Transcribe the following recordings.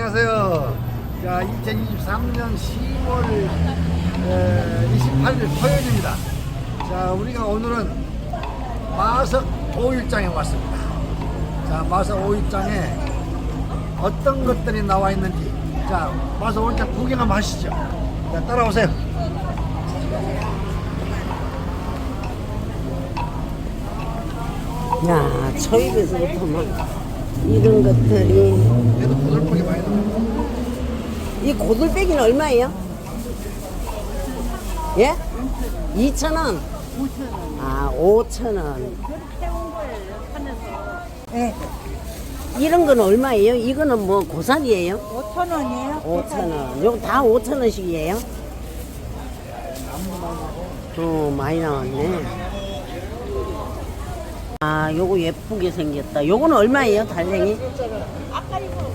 안녕하세요. 자, 2023년 10월 28일 토요일입니다. 자, 우리가 오늘은 마석 5일장에 왔습니다. 자, 마석 5일장에 어떤 것들이 나와 있는지, 자, 마석 5일장 구경 한번 하시죠. 자, 따라오세요. 야, 저입에서부터 막 이런 것들이 얘도 고들뽕이 많이 나와요. 이 고들빼기는 얼마예요? 예? 2,000원. 아, 5,000원. 네, 이런 건 얼마예요? 이거는 뭐 고사리예요? 5천 원이에요. 5,000원. 요거 다 5,000원씩이에요? 어, 많이 나왔네. 아, 요거 예쁘게 생겼다. 요거는 얼마예요, 달랭이? 아까 이거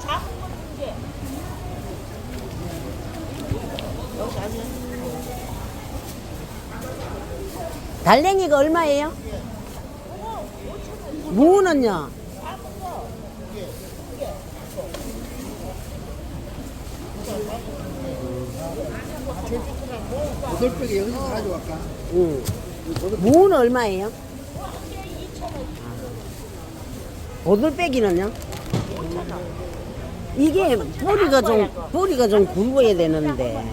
작은 거두 개. 달랭이가 얼마예요? 무는요? 고들뽕이 여기서 가져갈까? 응. 무는 얼마예요? 보들빼기는요? 이게 뿌리가 좀 뿌리가 좀 굵어야 되는데.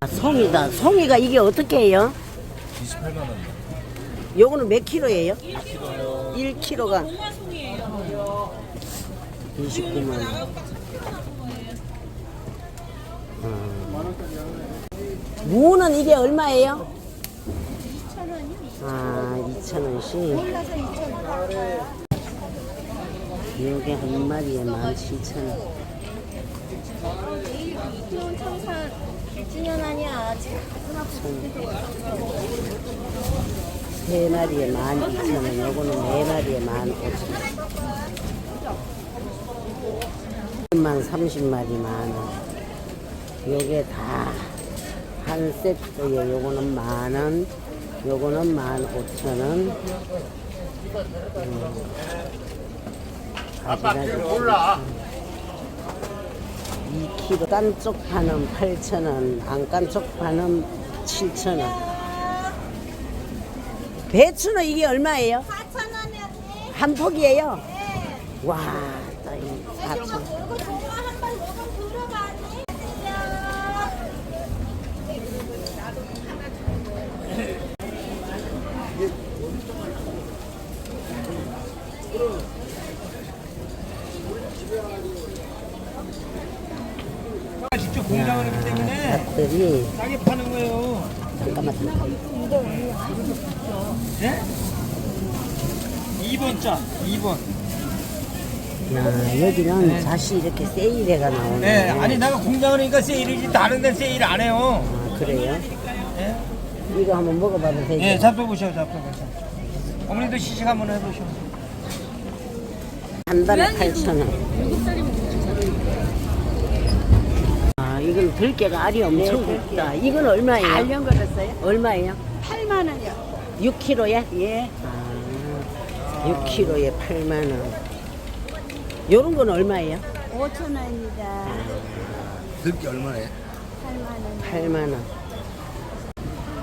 아, 송이다. 송이가 이게 어떻게 해요? 28만 원. 요거는 몇 킬로예요? 1킬로가 29만 원. 무는 이게 얼마예요? 2,000원이요. 아, 2,000원씩. 요게 한 마리에 17,000원. 이태원 청산 100주년 아니야. 세 마리에 12,000원. 요거는 네 마리에 15,000원. 만 30마리 만 원. 요게 다 한 세트에 요거는 만 원, 요거는 만 오천 원. 음. 가지가지 몰라. 2kg 깐쪽 파는 8,000원, 안 깐쪽 파는 7,000원. 배추는 이게 얼마예요? 4,000원이었네. 한 폭이에요? 와, 따이 4,000원. 이거 저거 한번 요금 들어가니? 직접 공장을 하기 때문에 밭들이 싸게 파는 거예요. 잠깐만. 네? 2번 짜, 2번. 야, 여기는 잣이 이렇게 세일해가 나오네. 네, 아니 내가 공장을 하니까 세일이지 다른 데는 세일 안 해요. 아, 그래요? 네, 이거 한번 먹어봐도 되죠? 네 잡숴보셔, 잡숴보셔. 어머니도 시식 한번 해보셔. 한 달에 8,000원. 아, 이건 들깨가 알이 엄청 굵다. 이건 얼마예요? 알령 걸었어요? 얼마예요? 8만 원이요. 6kg에? 예. 아, 6kg에 8만 원. 요런 건 얼마예요? 5천 원입니다. 들기 얼마에? 8만 원. 8만 원.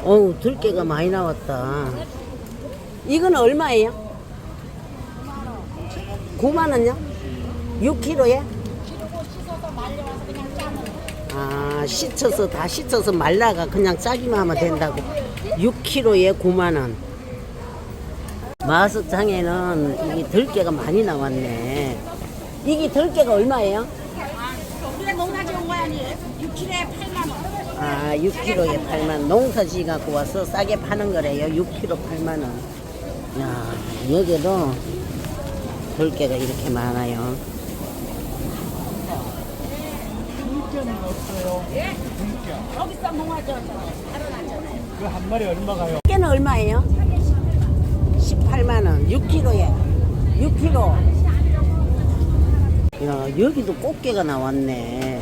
어우, 들깨가 많이 나왔다. 이건 얼마예요? 9만 원요? 6kg에? 아, 씻어서 다 씻어서 말라가 그냥 짜기만 하면 된다고. 6kg에 9만 원. 마석장에는 이게 들깨가 많이 나왔네. 이게 들깨가 얼마예요? 우리가 농사지 온 거야, 아니? 6kg에 8만 원. 아, 6kg에 8만 농사지 갖고 와서 싸게 파는 거래요. 6kg 8만 원. 야, 여기도 들깨가 이렇게 많아요. 여기서 농화죠. 그한 마리 얼마가요? 깨는 얼마예요? 18만 원. 6kg에. 6kg. 야, 여기도 꽃게가 나왔네.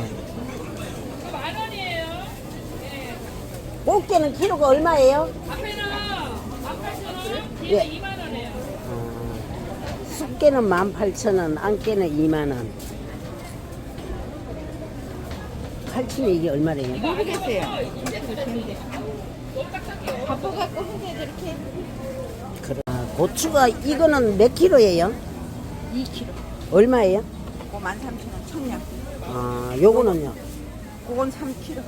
꽃게는 키로가 얼마예요? 앞에는 18,000원, 뒤에 2만 원이에요. 아, 꽃게는 18,000원, 안깨는 2만 원. 칼치는 이게 얼마래요? 모르겠어요. 바빠갖고 혼자 이렇게 그래. 아, 고추가 이거는 몇 킬로예요? 2kg. 얼마예요? 그거 13,000원 청량. 아, 요거는요? 그건 3kg.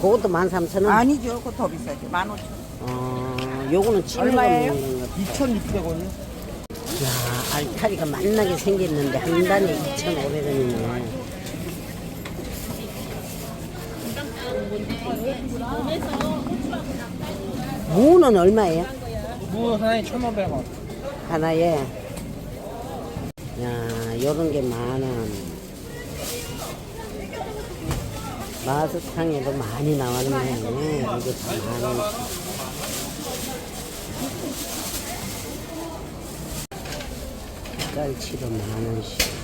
그것도 13,000원? 아니죠. 그거 더 비싸죠. 15,000원. 어, 요거는 얼마예요? 2,600원이요? 야, 알타리가 만나게 생겼는데 한 단에 2,500원이네. 무는 얼마예요? 무 하나에 1,500원. 하나에. 야, 요런 게 만원. 마스탕에도 많이 나왔네. 이게 다 만원씩. 깔치도 만 원씩.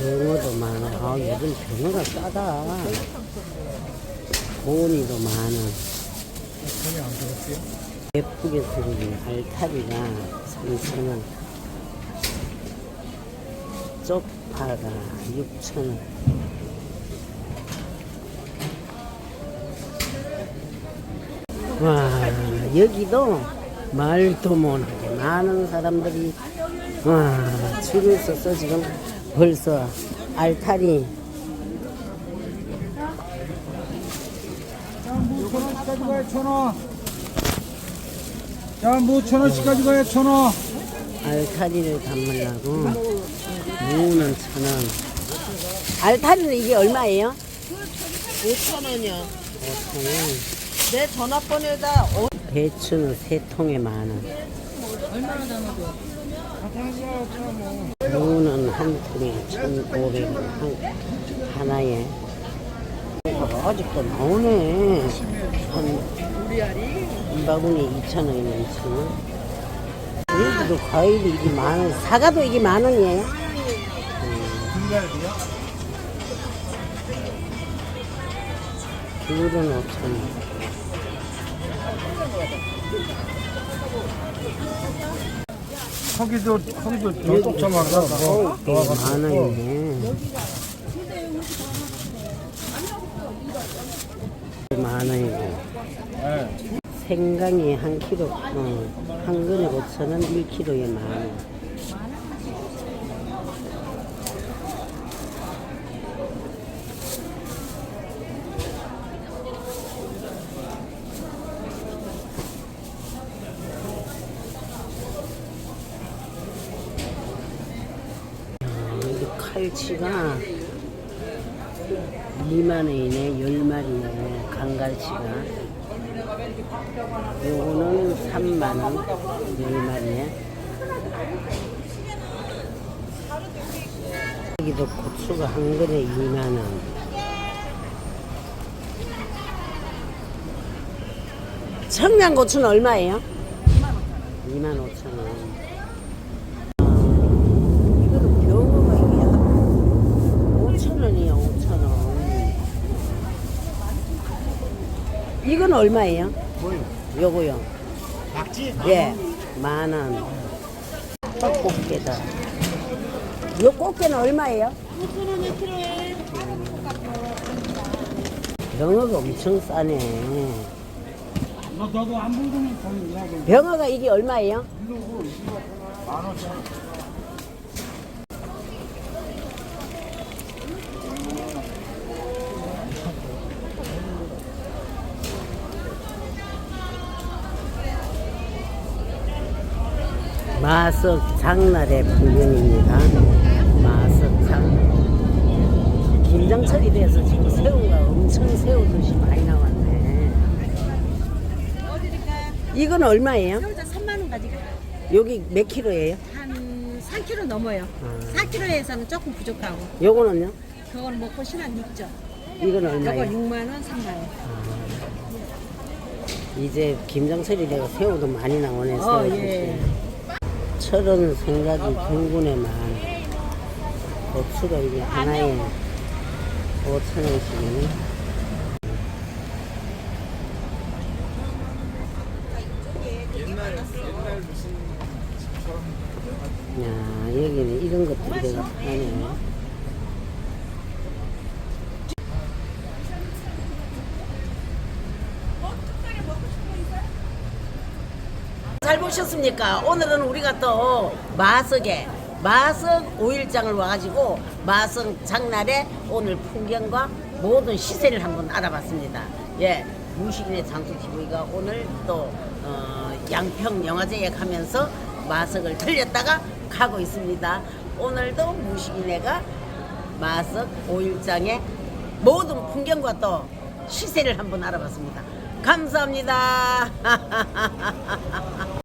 병어도 만원. 아, 요즘 병어가 싸다. 고니도 만원. 예쁘게 생긴 알타리가 3,000원. 쪽파가 6,000원. 와, 여기도 말도 못하게 많은 사람들이 와, 줄을 서서 지금 벌써 알타리 자 무천원씩까지 뭐 가요 천원 알타리를 담으려고 무는 천원 알타리는 이게 얼마예요? 5천원이요 5천원 내 전화번호에다 어... 배추는 세 통에 만 원. 얼마나 담아줘? 아, 당신하고 뭐. 3통에 1,500원 한, 하나에 아직도 나오네 한 바구니 2,000원이면 2,000원 그래도 과일이 이게 만원 사과도 이게 만원이에요? 귤은 5,000원 뭐, 이게 만 원이네. 만 원이고. 생강이 한 킬로, 어, 한 근에 5천 원, 1킬로에 만 원. 칼치가 2만 원이네, 10마리네, 강갈치가. 요거는 3만 원, 10마리에. 여기도 고추가 한 근에 2만 원. 청양고추는 얼마예요? 2만 5천 원. 이거는 병어가 이게 5천 원이에요, 5천 원. 이건 얼마예요? 뭐요? 요거요. 낙지? 예, 만 원. 꽃게다. 요 꽃게는 얼마예요? 5,000원에 필요해. 병어가 엄청 싸네. 너도 안 이야기. 병어가 이게 얼마예요? 마석 장날의 풍경입니다. 마석 장. 김장철이 돼서 지금 새우가 엄청 새우듯이 많이 나왔네. 이건 얼마예요? 혼자 3만 원 가지고 여기 몇 킬로예요? 한 4kg 넘어요. 아. 4kg에서는 조금 부족하고 요거는요? 그걸 먹고 신한 육죠. 이건 얼마예요? 6만 원, 3만 원. 이제 김장철이 되고 새우도 많이 나오네. 어, 새우 예. 철은 생각이 둥근에만 고추가 이게 하나에 5천원씩 야 여기는 이런 것들이 되게 많네 잘 보셨습니까? 오늘은 우리가 또 마석에 마석 5일장을 와가지고 마석 장날에 오늘 풍경과 모든 시세를 한번 알아봤습니다. 예, 무식인의 장수TV가 오늘 또 어, 양평 영화제에 가면서 마석을 들렸다가 가고 있습니다. 오늘도 무식인애가 마석 5일장의 모든 풍경과 또 시세를 한번 알아봤습니다. 감사합니다.